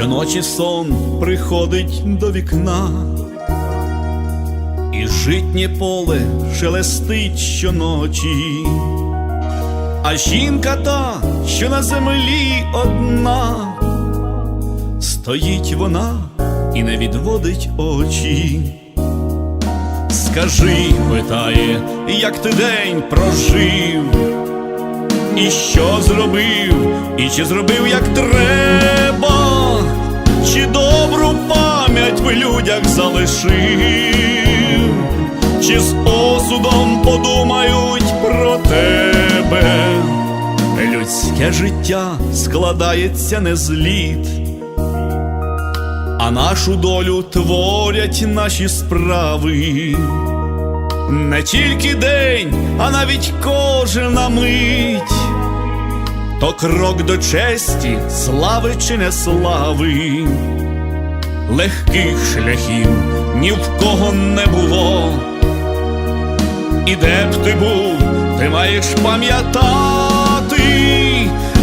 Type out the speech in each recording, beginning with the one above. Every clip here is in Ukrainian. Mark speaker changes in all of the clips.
Speaker 1: Щоночі сон приходить до вікна, і житнє поле шелестить щоночі, а жінка та, що на землі одна, стоїть вона і не відводить очі. Скажи, питає, як ти день прожив, і що зробив, і чи зробив як треба, чи добру пам'ять в людях залишив, чи з осудом подумають про тебе. Людське життя складається не з літ, а нашу долю творять наші справи. Не тільки день, а навіть кожна мить, то крок до честі, слави чи не слави, легких шляхів ні в кого не було. І де б ти був, ти маєш пам'ятати,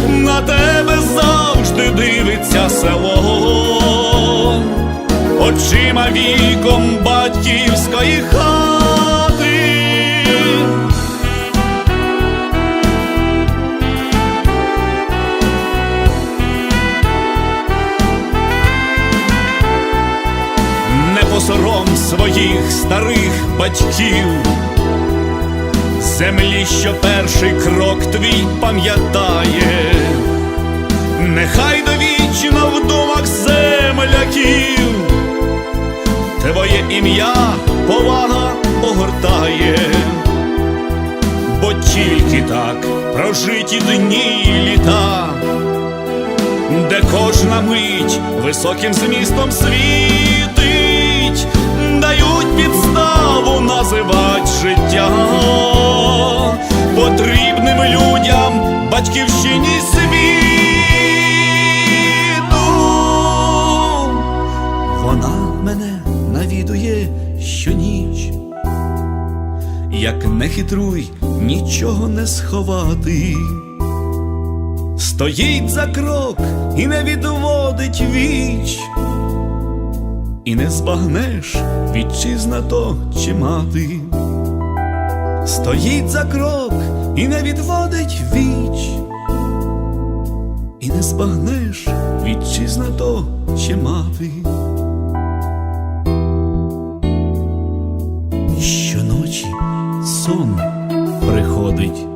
Speaker 1: на тебе завжди дивиться село, очима віком батьківської хати. Не посором своїх старих батьків, землі, що перший крок твій пам'ятає, нехай довічно в думах земляків, твоє ім'я повага огортає, бо тільки так прожиті дні й літа де кожна мить високим змістом дають підставу називать життя потрібним людям батьківщині світу. Вона мене навідує щоніч, як не хитруй, нічого не сховати. Стоїть за крок і не відводить віч, і не збагнеш вітчизна то чи мати. Стоїть за крок і не відводить віч, і не збагнеш вітчизна то чи мати. Щоночі сон приходить